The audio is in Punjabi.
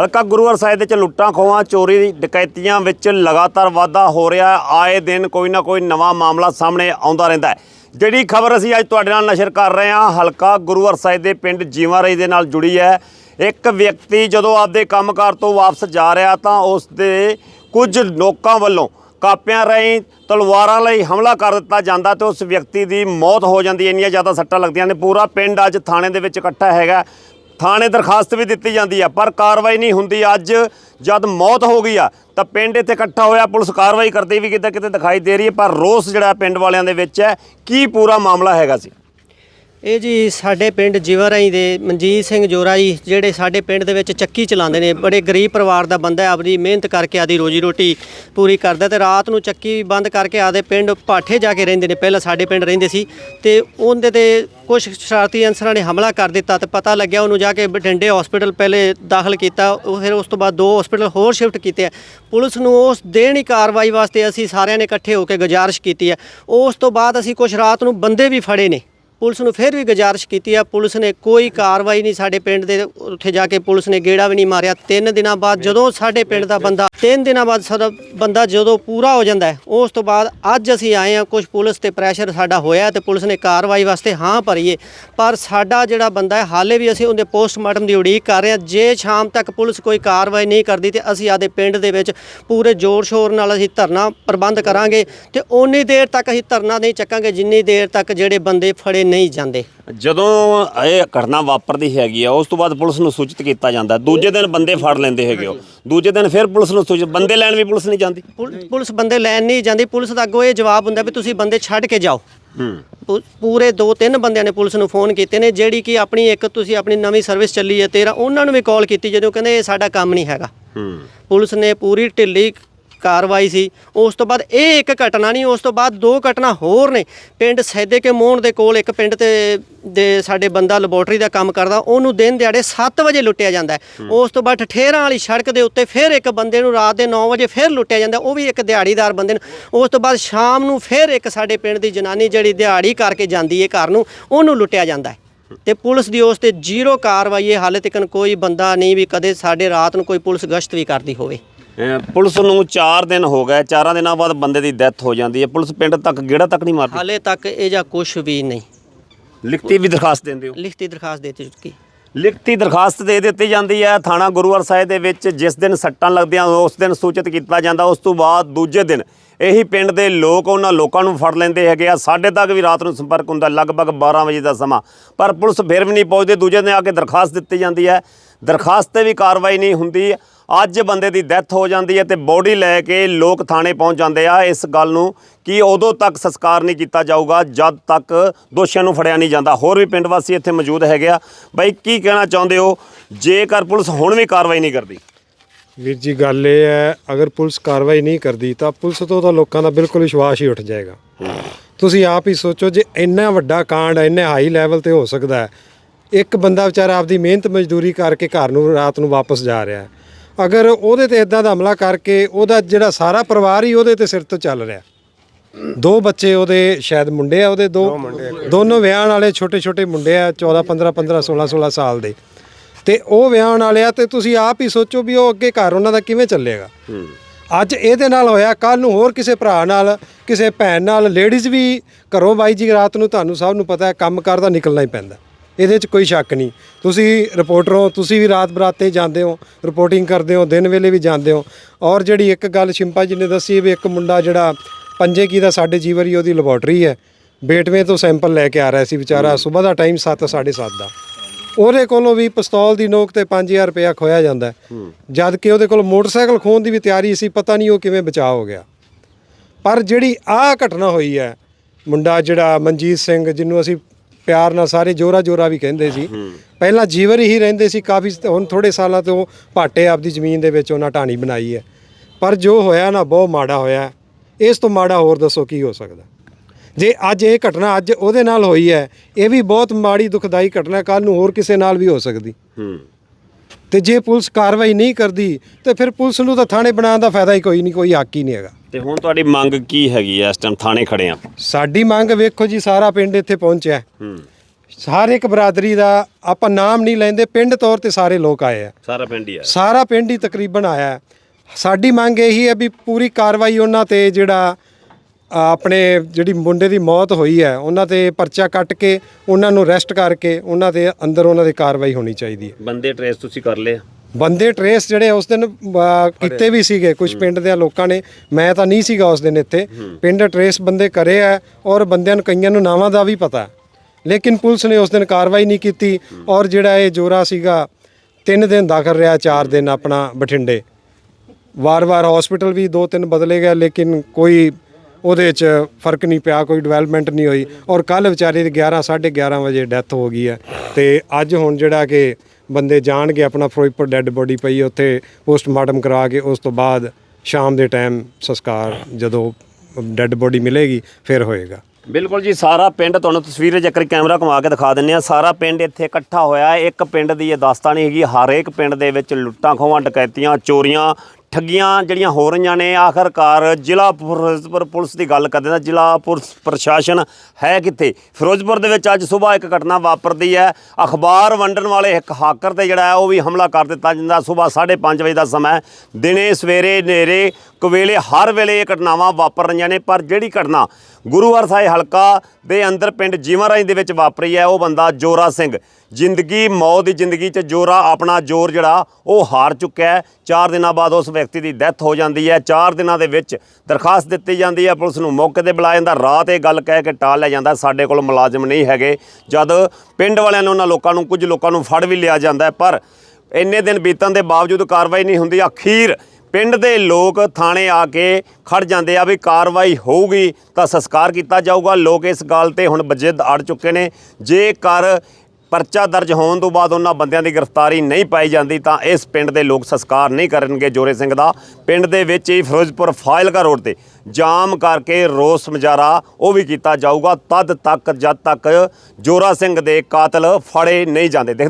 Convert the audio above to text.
ਹਲਕਾ ਗੁਰੂਵਰ ਸਾਹਿਬ ਦੇ ਚ ਲੁੱਟਾਂ ਖੋਹਾਂ, ਚੋਰੀ ਡਕੈਤੀਆਂ ਵਿੱਚ ਲਗਾਤਾਰ ਵਾਧਾ ਹੋ ਰਿਹਾ ਹੈ। ਆਏ ਦਿਨ ਕੋਈ ਨਾ ਕੋਈ ਨਵਾਂ ਮਾਮਲਾ ਸਾਹਮਣੇ ਆਉਂਦਾ ਰਹਿੰਦਾ ਹੈ। ਜਿਹੜੀ ਖਬਰ ਅਸੀਂ ਅੱਜ ਤੁਹਾਡੇ ਨਾਲ ਨਸ਼ਰ ਕਰ ਰਹੇ ਹਾਂ, ਹਲਕਾ ਗੁਰੂਵਰ ਸਾਹਿਬ ਦੇ ਪਿੰਡ ਜੀਵਾਂਰਾਈ ਦੇ ਨਾਲ ਜੁੜੀ ਹੈ। ਇੱਕ ਵਿਅਕਤੀ ਜਦੋਂ ਆਪਦੇ ਕੰਮਕਾਰ ਤੋਂ ਵਾਪਸ ਜਾ ਰਿਹਾ ਤਾਂ ਉਸ ਦੇ ਕੁਝ ਲੋਕਾਂ ਵੱਲੋਂ ਕਾਪਿਆਂ ਰਾਹੀਂ ਤਲਵਾਰਾਂ ਲਈ ਹਮਲਾ ਕਰ ਦਿੱਤਾ ਜਾਂਦਾ ਤੇ ਉਸ ਵਿਅਕਤੀ ਦੀ ਮੌਤ ਹੋ ਜਾਂਦੀ ਇੰਨੀਆਂ ਜ਼ਿਆਦਾ ਸੱਟਾਂ ਲੱਗਦੀਆਂ ਨੇ। ਪੂਰਾ ਪਿੰਡ ਅੱਜ ਥਾਣੇ ਦੇ ਵਿੱਚ ਇਕੱਠਾ ਹੈਗਾ। ਥਾਣੇ ਦਰਖਾਸਤ ਵੀ ਦਿੱਤੀ ਜਾਂਦੀ ਆ, ਪਰ ਕਾਰਵਾਈ ਨਹੀਂ ਹੁੰਦੀ ਅੱਜ। ਜਦ ਮੌਤ ਹੋ ਗਈ ਆ, ਤਾਂ ਪਿੰਡ ਇੱਥੇ ਇਕੱਠਾ ਹੋਇਆ, ਪੁਲਿਸ ਕਾਰਵਾਈ ਕਰਦੀ ਵੀ ਕਿਤੇ ਕਿਤੇ ਦਿਖਾਈ ਦੇ ਰਹੀ ਹੈ, ਪਰ ਰੋਸ ਜਿਹੜਾ ਪਿੰਡ ਵਾਲਿਆਂ ਦੇ ਵਿੱਚ ਹੈ, ਕੀ ਪੂਰਾ ਮਾਮਲਾ ਹੈਗਾ ਸੀ? ਇਹ ਜੀ ਸਾਡੇ ਪਿੰਡ ਜਿਵਰਾਈ ਦੇ ਮਨਜੀਤ ਸਿੰਘ ਜੋਰਾ ਜੀ, ਜਿਹੜੇ ਸਾਡੇ ਪਿੰਡ ਦੇ ਵਿੱਚ ਚੱਕੀ ਚਲਾਉਂਦੇ ਨੇ। ਬੜੇ ਗਰੀਬ ਪਰਿਵਾਰ ਦਾ ਬੰਦਾ ਹੈ ਆਪਣੀ ਮਿਹਨਤ ਕਰਕੇ ਆਦੀ ਰੋਜੀ ਰੋਟੀ ਪੂਰੀ ਕਰਦਾ ਤੇ ਰਾਤ ਨੂੰ ਚੱਕੀ ਬੰਦ ਕਰਕੇ ਆਦੇ ਪਿੰਡ ਪਾਠੇ ਜਾ ਕੇ ਰਹਿੰਦੇ ਨੇ। ਪਹਿਲਾਂ ਸਾਡੇ ਪਿੰਡ ਰਹਿੰਦੇ ਸੀ ਤੇ ਉਹਦੇ ਤੇ ਕੁਝ ਸ਼ਰਾਰਤੀ ਅਨਸਰਾਂ ਨੇ ਹਮਲਾ ਕਰ ਦਿੱਤਾ ਤੇ ਪਤਾ ਲੱਗਿਆ ਉਹਨੂੰ ਜਾ ਕੇ ਬਠਿੰਡੇ ਹਸਪੀਟਲ ਪਹਿਲੇ ਦਾਖਲ ਕੀਤਾ ਫਿਰ ਉਸ ਤੋਂ ਬਾਅਦ ਦੋ ਹਸਪੀਟਲ ਹੋਰ ਸ਼ਿਫਟ ਕੀਤੇ ਆ। ਪੁਲਿਸ ਨੂੰ ਉਸ ਦੇਣੀ ਕਾਰਵਾਈ ਵਾਸਤੇ ਅਸੀਂ ਸਾਰਿਆਂ ਨੇ ਇਕੱਠੇ ਹੋ ਕੇ ਗੁਜ਼ਾਰਿਸ਼ ਕੀਤੀ ਹੈ। ਉਸ ਤੋਂ ਬਾਅਦ ਅਸੀਂ ਕੁਝ ਰਾਤ ਨੂੰ ਬੰਦੇ ਵੀ ਫੜੇ ਨੇ। ਪੁਲਿਸ ਨੂੰ ਫਿਰ ਵੀ ਗੁਜ਼ਾਰਿਸ਼ ਕੀਤੀ ਆ। ਪੁਲਿਸ ਨੇ ਕੋਈ ਕਾਰਵਾਈ ਨਹੀਂ ਸਾਡੇ ਪਿੰਡ ਦੇ ਉੱਥੇ ਜਾ ਕੇ ਪੁਲਿਸ ਨੇ ਗੇੜਾ ਵੀ ਨਹੀਂ ਮਾਰਿਆ। ਤਿੰਨ ਦਿਨਾਂ ਬਾਅਦ ਜਦੋਂ ਸਾਡੇ ਪਿੰਡ ਦਾ ਬੰਦਾ ਤਿੰਨ ਦਿਨਾਂ ਬਾਅਦ ਸਾਡਾ ਬੰਦਾ ਜਦੋਂ ਪੂਰਾ ਹੋ ਜਾਂਦਾ ਉਸ ਤੋਂ ਬਾਅਦ ਅੱਜ ਅਸੀਂ ਆਏ ਆ ਕੁਝ ਪੁਲਿਸ ਤੇ ਪ੍ਰੈਸ਼ਰ ਸਾਡਾ ਹੋਇਆ ਤੇ ਪੁਲਿਸ ਨੇ ਕਾਰਵਾਈ ਵਾਸਤੇ ਹਾਂ ਭਰੀਏ। ਪਰ ਸਾਡਾ ਜਿਹੜਾ ਬੰਦਾ ਹੈ ਹਾਲੇ ਵੀ ਅਸੀਂ ਉਹਦੇ ਪੋਸਟਮਾਰਟਮ ਦੀ ਉਡੀਕ ਕਰ ਰਹੇ ਹਾਂ। ਜੇ ਸ਼ਾਮ ਤੱਕ ਪੁਲਿਸ ਕੋਈ ਕਾਰਵਾਈ ਨਹੀਂ ਕਰਦੀ ਤੇ ਅਸੀਂ ਆਦੇ ਪਿੰਡ ਦੇ ਵਿੱਚ ਪੂਰੇ ਜ਼ੋਰ ਸ਼ੋਰ ਨਾਲ ਅਸੀਂ ਧਰਨਾ ਪ੍ਰਬੰਧ ਕਰਾਂਗੇ ਤੇ ਓਨੀ ਦੇਰ ਤੱਕ ਅਸੀਂ ਧਰਨਾ ਨਹੀਂ ਚੱਕਾਂਗੇ ਜਿੰਨੀ ਦੇਰ ਤੱਕ ਜਿਹੜੇ ਬੰਦੇ ਫੜੇ ਨਹੀਂ ਜਾਂਦੇ। ਜਦੋਂ ਇਹ ਘਟਨਾ ਵਾਪਰਦੀ ਹੈਗੀ ਆ ਉਸ ਤੋਂ ਬਾਅਦ ਪੁਲਿਸ ਨੂੰ ਸੂਚਿਤ ਕੀਤਾ ਜਾਂਦਾ। ਦੂਜੇ ਦਿਨ ਬੰਦੇ ਫੜ ਲੈਂਦੇ ਹੈਗੇ ਉਹ। ਦੂਜੇ ਦਿਨ ਫਿਰ ਪੁਲਿਸ ਨੂੰ ਸੂਚਿਤ ਬੰਦੇ ਲੈਣ ਵੀ ਪੁਲਿਸ ਨਹੀਂ ਜਾਂਦੀ। ਪੁਲ- ਪੁਲਿਸ ਬੰਦੇ ਲੈਣ ਨਹੀਂ ਜਾਂਦੀ। ਪੁਲਿਸ ਦਾ ਅੱਗੋਂ ਇਹ ਜਵਾਬ ਹੁੰਦਾ ਵੀ ਤੁਸੀਂ ਬੰਦੇ ਛੱਡ ਕੇ ਜਾਓ। ਹੂੰ। ਪੁ- ਪੂਰੇ ਦੋ ਤਿੰਨ ਬੰਦਿਆਂ ਨੇ ਪੁਲਿਸ ਨੂੰ ਫੋਨ ਕੀਤੇ ਨੇ ਜਿਹੜੀ ਕਿ ਆਪਣੀ ਇੱਕ ਤੁਸੀਂ ਆਪਣੀ ਨਵੀਂ ਸਰਵਿਸ ਚੱਲੀ ਹੈ ਤੇਰਾ ਉਹਨਾਂ ਨੂੰ ਵੀ ਕਾਲ ਕੀਤੀ ਜਦੋਂ ਕਹਿੰਦੇ ਇਹ ਸਾਡਾ ਕੰਮ ਨਹੀਂ ਹੈਗਾ। ਹੂੰ। ਪੁਲਿਸ ਨੇ ਪੂਰੀ ਢਿੱਲੀ ਕਾਰਵਾਈ ਸੀ। ਉਸ ਤੋਂ ਬਾਅਦ ਇਹ ਇੱਕ ਘਟਨਾ ਨਹੀਂ ਉਸ ਤੋਂ ਬਾਅਦ ਦੋ ਘਟਨਾ ਹੋਰ ਨੇ। ਪਿੰਡ ਸੈਦੇ ਕੇ ਮੋਹਣ ਦੇ ਕੋਲ ਇੱਕ ਪਿੰਡ ਤੇ ਦੇ ਸਾਡੇ ਬੰਦਾ ਲੈਬੋਰਟਰੀ ਦਾ ਕੰਮ ਕਰਦਾ ਉਹਨੂੰ ਦਿਨ ਦਿਹਾੜੇ 7 ਵਜੇ ਲੁੱਟਿਆ ਜਾਂਦਾ ਉਸ ਤੋਂ ਬਾਅਦ ਠਠੇਰਾਂ ਵਾਲੀ ਸੜਕ ਦੇ ਉੱਤੇ ਫਿਰ ਇੱਕ ਬੰਦੇ ਨੂੰ ਰਾਤ ਦੇ 9 ਵਜੇ ਫਿਰ ਲੁੱਟਿਆ ਜਾਂਦਾ ਉਹ ਵੀ ਇੱਕ ਦਿਹਾੜੀਦਾਰ ਬੰਦੇ ਨੂੰ। ਉਸ ਤੋਂ ਬਾਅਦ ਸ਼ਾਮ ਨੂੰ ਫਿਰ ਇੱਕ ਸਾਡੇ ਪਿੰਡ ਦੀ ਜਨਾਨੀ ਜਿਹੜੀ ਦਿਹਾੜੀ ਕਰਕੇ ਜਾਂਦੀ ਹੈ ਘਰ ਨੂੰ ਉਹਨੂੰ ਲੁੱਟਿਆ ਜਾਂਦਾ ਹੈ। ਤੇ ਪੁਲਿਸ ਦੀ ਉਸ ਤੇ ਜ਼ੀਰੋ ਕਾਰਵਾਈ ਹੈ ਹਾਲੇ ਤੱਕ ਕੋਈ ਬੰਦਾ ਨਹੀਂ ਵੀ ਕਦੇ ਸਾਡੇ ਰਾਤ ਨੂੰ ਕੋਈ ਪੁਲਿਸ ਗਸ਼ਤ ਵੀ ਕਰਦੀ ਹੋਵੇ। ਪੁਲਿਸ ਨੂੰ 4 ਦਿਨ ਹੋ ਗਏ 4 ਦਿਨਾਂ ਬਾਅਦ ਬੰਦੇ ਦੀ ਡੈਥ ਹੋ ਜਾਂਦੀ ਹੈ। ਪੁਲਿਸ ਪਿੰਡ ਤੱਕ ਗੇੜਾ ਤੱਕ ਨਹੀਂ ਮਾਰਦੀ? ਹਾਲੇ ਤੱਕ ਇਹ ਜਾਂ ਕੁਝ ਵੀ ਨਹੀਂ। ਲਿਖਤੀ ਵੀ ਦਰਖਾਸਤ ਦਿੰਦੇ ਹੋ? ਲਿਖਤੀ ਦਰਖਾਸਤ ਦੇ ਚੁੱਕੀ ਲਿਖਤੀ ਦਰਖਾਸਤ ਦੇ ਦਿੱਤੀ ਜਾਂਦੀ ਹੈ। ਥਾਣਾ ਗੁਰੂਵਾਰ ਸਾਹਿਬ ਦੇ ਵਿੱਚ ਜਿਸ ਦਿਨ ਸੱਟਾਂ ਲੱਗਦੀਆਂ ਉਸ ਦਿਨ ਸੂਚਿਤ ਕੀਤਾ ਜਾਂਦਾ। ਉਸ ਤੋਂ ਬਾਅਦ ਦੂਜੇ ਦਿਨ ਇਹੀ ਪਿੰਡ ਦੇ ਲੋਕ ਉਹਨਾਂ ਲੋਕਾਂ ਨੂੰ ਫੜ ਲੈਂਦੇ ਹੈਗੇ ਆ। ਸਾਡੇ ਤੱਕ ਵੀ ਰਾਤ ਨੂੰ ਸੰਪਰਕ ਹੁੰਦਾ ਲਗਭਗ 12 ਵਜੇ ਦਾ ਸਮਾਂ। ਪਰ ਪੁਲਿਸ ਫਿਰ ਵੀ ਨਹੀਂ ਪਹੁੰਚਦੀ। ਦੂਜੇ ਦਿਨ ਆ ਕੇ ਦਰਖਾਸਤ ਦਿੱਤੀ ਜਾਂਦੀ ਹੈ। ਦਰਖਾਸਤ ਤੇ ਵੀ ਕਾਰਵਾਈ ਨਹੀਂ ਹੁੰਦੀ। ਅੱਜ ਬੰਦੇ ਦੀ ਡੈਥ ਹੋ ਜਾਂਦੀ ਹੈ ਤੇ ਬੋਡੀ ਲੈ ਕੇ ਲੋਕ ਥਾਣੇ ਪਹੁੰਚ ਜਾਂਦੇ ਆ। ਇਸ ਗੱਲ ਨੂੰ ਕਿ ਉਦੋਂ ਤੱਕ ਸੰਸਕਾਰ ਨਹੀਂ ਕੀਤਾ ਜਾਊਗਾ, ਜਦ ਤੱਕ ਦੋਸ਼ੀਆਂ ਨੂੰ ਫੜਿਆ ਨਹੀਂ ਜਾਂਦਾ। ਹੋਰ ਵੀ ਪਿੰਡ ਵਾਸੀ ਇੱਥੇ ਮੌਜੂਦ ਹੈਗੇ ਆ। ਬਾਈ ਕੀ ਕਹਿਣਾ ਚਾਹੁੰਦੇ ਹੋ? ਜੇਕਰ ਪੁਲਿਸ ਹੁਣ ਵੀ ਕਾਰਵਾਈ ਨਹੀਂ ਕਰਦੀ। ਵੀਰ ਜੀ, ਗੱਲ ਇਹ ਹੈ, ਅਗਰ ਪੁਲਿਸ ਕਾਰਵਾਈ ਨਹੀਂ ਕਰਦੀ ਤਾਂ ਪੁਲਿਸ ਤੋਂ ਤਾਂ ਲੋਕਾਂ ਦਾ ਬਿਲਕੁਲ ਵਿਸ਼ਵਾਸ ਹੀ ਉੱਠ ਜਾਏਗਾ। ਤੁਸੀਂ ਆਪ ਹੀ ਸੋਚੋ ਜੇ ਇੰਨਾ ਵੱਡਾ ਕਾਂਡ ਇੰਨੇ ਹਾਈ ਲੈਵਲ ਤੇ ਹੋ ਸਕਦਾ ਹੈ, ਇੱਕ ਬੰਦਾ ਵਿਚਾਰਾ ਆਪਦੀ ਮਿਹਨਤ ਮਜ਼ਦੂਰੀ ਕਰਕੇ ਘਰ ਨੂੰ ਰਾਤ ਨੂੰ ਵਾਪਸ ਜਾ ਰਿਹਾ ਹੈ। ਅਗਰ ਉਹਦੇ ਤੇ ਇਦਾਂ ਦਾ ਹਮਲਾ ਕਰਕੇ ਉਹਦਾ ਜਿਹੜਾ ਸਾਰਾ ਪਰਿਵਾਰ ਹੀ ਉਹਦੇ ਤੇ ਸਿਰ ਤੋਂ ਚੱਲ ਰਿਹਾ। ਦੋ ਬੱਚੇ ਉਹਦੇ ਸ਼ਾਇਦ ਮੁੰਡੇ ਆ ਉਹਦੇ ਦੋ। ਦੋਨੋਂ ਵਿਆਹਣ ਵਾਲੇ ਛੋਟੇ ਛੋਟੇ ਮੁੰਡੇ ਆ 14 15 15 16 16 ਸਾਲ ਦੇ। ਤੇ ਉਹ ਵਿਆਹਣ ਵਾਲੇ ਆ ਤੇ ਤੁਸੀਂ ਆਪ ਹੀ ਸੋਚੋ ਵੀ ਉਹ ਅੱਗੇ ਘਰ ਉਹਨਾਂ ਦਾ ਕਿਵੇਂ ਚੱਲੇਗਾ। ਅੱਜ ਇਹਦੇ ਨਾਲ ਹੋਇਆ ਕੱਲ ਨੂੰ ਹੋਰ ਕਿਸੇ ਭਰਾ ਨਾਲ ਕਿਸੇ ਭੈਣ ਨਾਲ ਲੇਡੀਜ਼ ਵੀ ਘਰੋਂ ਬਾਈ ਜੀ ਰਾਤ ਨੂੰ ਤੁਹਾਨੂੰ ਸਭ ਨੂੰ ਪਤਾ ਹੈ ਕੰਮ ਕਰਦਾ ਨਿਕਲਣਾ ਹੀ ਪੈਂਦਾ। ਇਹਦੇ 'ਚ ਕੋਈ ਸ਼ੱਕ ਨਹੀਂ। ਤੁਸੀਂ ਰਿਪੋਰਟਰ ਹੋ ਤੁਸੀਂ ਵੀ ਰਾਤ ਬਰਾਤੇ ਜਾਂਦੇ ਹੋ ਰਿਪੋਰਟਿੰਗ ਕਰਦੇ ਹੋ ਦਿਨ ਵੇਲੇ ਵੀ ਜਾਂਦੇ ਹੋ। ਔਰ ਜਿਹੜੀ ਇੱਕ ਗੱਲ ਸ਼ਿੰਪਾ ਜੀ ਨੇ ਦੱਸੀ ਵੀ ਇੱਕ ਮੁੰਡਾ ਜਿਹੜਾ ਪੰਜੇ ਕੀ ਦਾ ਸਾਡੇ ਜੀਵਰੀ ਉਹਦੀ ਲੈਬੋਰਟਰੀ ਹੈ ਬੇਟਵੇਂ ਤੋਂ ਸੈਂਪਲ ਲੈ ਕੇ ਆ ਰਿਹਾ ਸੀ ਵਿਚਾਰਾ ਸਵੇਰ ਦਾ ਟਾਈਮ 7 7:30 ਦਾ। ਉਹਦੇ ਕੋਲੋਂ ਵੀ ਪਿਸਤੌਲ ਦੀ ਨੋਕ ਤੇ 5000 ਰੁਪਇਆ ਖੋਇਆ ਜਾਂਦਾ ਹੈ। ਜਦ ਕਿ ਉਹਦੇ ਕੋਲ ਮੋਟਰਸਾਈਕਲ ਖੋਣ ਦੀ ਵੀ ਤਿਆਰੀ ਸੀ ਪਤਾ ਨਹੀਂ ਉਹ ਕਿਵੇਂ ਬਚਾਅ ਹੋ ਗਿਆ। ਪਰ ਜਿਹੜੀ ਆਹ ਘਟਨਾ ਹੋਈ ਹੈ ਮੁੰਡਾ ਜਿਹੜਾ ਮਨਜੀਤ ਸਿੰਘ ਜਿਹਨੂੰ ਅਸੀਂ ਪਿਆਰ ਨਾਲ ਸਾਰੇ ਜੋਰਾ ਜੋਰਾ ਵੀ ਕਹਿੰਦੇ ਸੀ। ਪਹਿਲਾਂ ਜੀਵਰ ਹੀ ਰਹਿੰਦੇ ਸੀ ਕਾਫੀ ਹੁਣ ਥੋੜੇ ਸਾਲਾਂ ਤੋਂ ਭਾਟੇ ਆਪਦੀ ਜ਼ਮੀਨ ਦੇ ਵਿੱਚ ਉਹਨਾਂ ਢਾਣੀ ਬਣਾਈ ਹੈ। ਪਰ ਜੋ ਹੋਇਆ ਨਾ ਬਹੁਤ ਮਾੜਾ ਹੋਇਆ। ਇਸ ਤੋਂ ਮਾੜਾ ਹੋਰ ਦੱਸੋ ਕੀ ਹੋ ਸਕਦਾ? ਜੇ ਅੱਜ ਇਹ ਘਟਨਾ ਅੱਜ ਉਹਦੇ ਨਾਲ ਹੋਈ ਹੈ ਇਹ ਵੀ ਬਹੁਤ ਮਾੜੀ ਦੁਖਦਾਈ ਘਟਨਾ ਕੱਲ ਨੂੰ ਹੋਰ ਕਿਸੇ ਨਾਲ ਵੀ ਹੋ ਸਕਦੀ। ਤੇ ਜੇ ਪੁਲਿਸ ਕਾਰਵਾਈ ਨਹੀਂ ਕਰਦੀ ਤੇ ਫਿਰ ਪੁਲਿਸ ਨੂੰ ਤਾਂ ਥਾਣੇ ਬਣਾਉਣ ਦਾ ਫਾਇਦਾ ਹੀ ਕੋਈ ਨਹੀਂ ਕੋਈ ਹੱਕ ਹੀ ਨਹੀਂ ਹੈਗਾ। ਤੇ ਹੁਣ ਤੁਹਾਡੀ ਮੰਗ ਕੀ ਹੈਗੀ ਐ ਇਸ ਟਾਈਮ ਥਾਣੇ ਖੜੇ ਆ। ਸਾਡੀ ਮੰਗ ਵੇਖੋ ਜੀ ਸਾਰਾ ਪਿੰਡ ਇੱਥੇ ਪਹੁੰਚਿਆ। ਹੈ। ਹੂੰ ਹਰ ਇੱਕ ਬਰਾਦਰੀ ਦਾ ਆਪਾਂ ਨਾਮ ਨਹੀਂ ਲੈਂਦੇ ਪਿੰਡ ਤੌਰ ਤੇ ਸਾਰੇ ਲੋਕ ਆਏ ਆ। ਸਾਰਾ ਪਿੰਡ ਹੀ ਹੈ ਸਾਰਾ ਪਿੰਡ ਹੀ ਤਕਰੀਬਨ ਆਇਆ। ਹੈ। ਸਾਡੀ ਮੰਗ ਇਹੀ ਹੈ ਵੀ ਪੂਰੀ ਕਾਰਵਾਈ ਉਹਨਾਂ ਤੇ ਜਿਹੜਾ ਅ, ਆਪਣੇ ਜਿਹੜੀ ਮੁੰਡੇ ਦੀ ਮੌਤ ਹੋਈ ਹੈ ਉਹਨਾਂ ਤੇ ਪਰਚਾ ਕੱਟ ਕੇ ਉਹਨਾਂ ਨੂੰ ਅਰੈਸਟ ਕਰਕੇ ਉਹਨਾਂ ਦੇ ਅੰਦਰ ਉਹਨਾਂ ਦੀ ਕਾਰਵਾਈ ਹੋਣੀ ਚਾਹੀਦੀ ਹੈ। ਬੰਦੇ ਟਰੇਸ ਤੁਸੀਂ ਕਰ ਲਏ ਬੰਦੇ ਟਰੇਸ ਜਿਹੜੇ ਉਸ ਦਿਨ ਅ, ਕੀਤੇ ਵੀ ਸੀਗੇ। ਕੁਝ ਪਿੰਡ ਦੇ ਲੋਕਾਂ ਨੇ ਮੈਂ ਤਾਂ ਨਹੀਂ ਸੀਗਾ ਉਸ ਦਿਨ ਇੱਥੇ। ਪਿੰਡ ਟਰੇਸ ਬੰਦੇ ਕਰੇ ਆ ਔਰ ਬੰਦਿਆਂ ਨੂੰ ਕਈਆਂ ਨੂੰ ਨਾਵਾਂ ਦਾ ਵੀ ਪਤਾ। ਲੇਕਿਨ ਪੁਲਿਸ ਨੇ ਉਸ ਦਿਨ ਕਾਰਵਾਈ ਨਹੀਂ ਕੀਤੀ ਔਰ ਜਿਹੜਾ ਇਹ ਜੋਰਾ ਸੀਗਾ ਤਿੰਨ ਦਿਨ ਦਾਖਲ ਰਿਹਾ ਚਾਰ ਦਿਨ ਆਪਣਾ ਬਠਿੰਡੇ। ਵਾਰ-ਵਾਰ ਹਸਪੀਟਲ ਵੀ ਦੋ ਤਿੰਨ ਬਦਲੇ ਗਏ ਲੇਕਿਨ ਕੋਈ ਉਹਦੇ 'ਚ ਫ਼ਰਕ ਨਹੀਂ ਪਿਆ ਕੋਈ ਡਿਵੈਲਪਮੈਂਟ ਨਹੀਂ ਹੋਈ। ਔਰ ਕੱਲ ਵਿਚਾਰੇ ਦੀ 11 11:30 ਵਜੇ ਡੈਥ ਹੋ ਗਈ ਹੈ। ਤੇ ਅੱਜ ਹੁਣ ਜਿਹੜਾ ਕਿ ਬੰਦੇ ਜਾਣਗੇ, ਆਪਣਾ ਫਿਰੋਜ਼ਪੁਰ ਡੈੱਡ ਬੋਡੀ ਪਈ ਉੱਥੇ ਪੋਸਟਮਾਰਟਮ ਕਰਾ ਕੇ ਉਸ ਤੋਂ ਬਾਅਦ ਸ਼ਾਮ ਦੇ ਟਾਈਮ ਸੰਸਕਾਰ, ਜਦੋਂ ਡੈੱਡ ਬੋਡੀ ਮਿਲੇਗੀ, ਫਿਰ ਹੋਏਗਾ। ਬਿਲਕੁਲ ਜੀ, ਸਾਰਾ ਪਿੰਡ ਤੁਹਾਨੂੰ ਤਸਵੀਰ ਜੇਕਰ ਕੈਮਰਾ ਘੁਮਾ ਕੇ ਦਿਖਾ ਦਿੰਨੇ ਆ ਸਾਰਾ ਪਿੰਡ ਇੱਥੇ ਇਕੱਠਾ ਹੋਇਆ ਹੈ। ਇੱਕ ਪਿੰਡ ਦੀ ਇਹ ਦਾਸਤਾਨ ਨਹੀਂ ਹੈਗੀ ਹਰੇਕ ਪਿੰਡ ਦੇ ਵਿੱਚ ਲੁੱਟਾਂ ਖੋਹਾਂ ਡਕੈਤੀਆਂ, ਚੋਰੀਆਂ ਠੱਗੀਆਂ ਜਿਹੜੀਆਂ ਹੋ ਰਹੀਆਂ ਨੇ, ਆਖਰਕਾਰ ਜ਼ਿਲ੍ਹਾ ਫਿਰੋਜ਼ਪੁਰ ਪੁਲਿਸ ਦੀ ਗੱਲ ਕਰਦੇ ਤਾਂ ਜ਼ਿਲ੍ਹਾ ਪੁਲਿਸ ਪ੍ਰਸ਼ਾਸਨ ਹੈ ਕਿੱਥੇ? ਫਿਰੋਜ਼ਪੁਰ ਦੇ ਵਿੱਚ ਅੱਜ ਸਵੇਰ ਇੱਕ ਘਟਨਾ ਵਾਪਰਦੀ ਹੈ। ਅਖਬਾਰ ਵੰਡਣ ਵਾਲੇ ਇੱਕ ਹਾਕਰ ਤੇ ਜਿਹੜਾ ਹੈ, ਉਹ ਵੀ ਹਮਲਾ ਕਰ ਦਿੱਤਾ ਜਾਂਦਾ ਸਵੇਰ 5:30 ਵਜੇ ਦਾ ਸਮਾਂ ਦਿਨੇ ਸਵੇਰੇ ਨੇਰੇ ਕਵੇਲੇ ਹਰ ਵੇਲੇ ਇਹ ਘਟਨਾਵਾਂ ਵਾਪਰ ਰਹੀਆਂ ਨੇ, ਪਰ ਜਿਹੜੀ ਘਟਨਾ ਗੁਰੂਵਾਰ ਸਾਹਿਬ ਹਲਕਾ ਦੇ ਅੰਦਰ ਪਿੰਡ ਜੀਵਾਰਾਈ ਦੇ ਵਿੱਚ ਵਾਪਰੀ ਹੈ, ਉਹ ਬੰਦਾ ਜੋਰਾ ਸਿੰਘ। ਜ਼ਿੰਦਗੀ, ਮੌਤ ਦੀ ਜ਼ਿੰਦਗੀ 'ਚ ਜੋਰਾ ਆਪਣਾ ਜ਼ੋਰ ਜਿਹੜਾ, ਉਹ ਹਾਰ ਚੁੱਕਿਆ ਹੈ। 4 ਦਿਨਾਂ ਬਾਅਦ ਉਸ ਵਿਅਕਤੀ ਦੀ ਡੈਥ ਹੋ ਜਾਂਦੀ ਹੈ। 4 ਦਿਨਾਂ ਦੇ ਵਿੱਚ ਦਰਖਾਸਤ ਦਿੱਤੀ ਜਾਂਦੀ ਹੈ, ਪੁਲਿਸ ਨੂੰ ਮੌਕੇ ਤੇ ਬੁਲਾਇਆ ਜਾਂਦਾ। ਰਾਤ ਇਹ ਗੱਲ ਕਹਿ ਕੇ ਟਾਲ ਲਿਆ ਜਾਂਦਾ, ਸਾਡੇ ਕੋਲ ਮੁਲਾਜ਼ਮ ਨਹੀਂ ਹੈਗੇ। ਜਦ ਪਿੰਡ ਵਾਲਿਆਂ ਨੇ ਉਹਨਾਂ ਲੋਕਾਂ ਨੂੰ, ਕੁਝ ਲੋਕਾਂ ਨੂੰ ਫੜ ਵੀ ਲਿਆ ਜਾਂਦਾ ਪਰ ਇੰਨੇ ਦਿਨ ਬੀਤਣ ਦੇ ਬਾਵਜੂਦ ਕਾਰਵਾਈ ਨਹੀਂ ਹੁੰਦੀ। ਅਖੀਰ ਪਿੰਡ ਦੇ ਲੋਕ ਥਾਣੇ ਆ ਕੇ ਖੜ ਜਾਂਦੇ ਆ ਵੀ ਕਾਰਵਾਈ ਹੋਊਗੀ ਤਾਂ ਸੰਸਕਾਰ ਕੀਤਾ ਜਾਊਗਾ। ਲੋਕ ਇਸ ਗੱਲ ਤੇ ਹੁਣ ਬਜਿੱਦ ਅੜ ਚੁੱਕੇ ਨੇ। ਜੇਕਰ ਪਰਚਾ ਦਰਜ ਹੋਣ ਤੋਂ ਬਾਅਦ ਉਹਨਾਂ ਬੰਦਿਆਂ ਦੀ ਗ੍ਰਿਫਤਾਰੀ ਨਹੀਂ ਪਾਈ ਜਾਂਦੀ ਤਾਂ ਇਸ ਪਿੰਡ ਦੇ ਲੋਕ ਸੰਸਕਾਰ ਨਹੀਂ ਕਰਨਗੇ ਜੋਰੇ ਸਿੰਘ ਦਾ। ਪਿੰਡ ਦੇ ਵਿੱਚ ਹੀ ਫਿਰੋਜ਼ਪੁਰ ਫਾਇਲਕਾ ਰੋਡ ਤੇ ਜਾਮ ਕਰਕੇ ਰੋਸ ਮੁਜ਼ਾਹਰਾ ਉਹ ਵੀ ਕੀਤਾ ਜਾਊਗਾ। ਤਦ ਤੱਕ ਜਦ ਤੱਕ ਜੋਰਾ ਸਿੰਘ ਦੇ ਕਾਤਲ ਫੜੇ ਨਹੀਂ ਜਾਂਦੇ। ਦੇਖਦੇ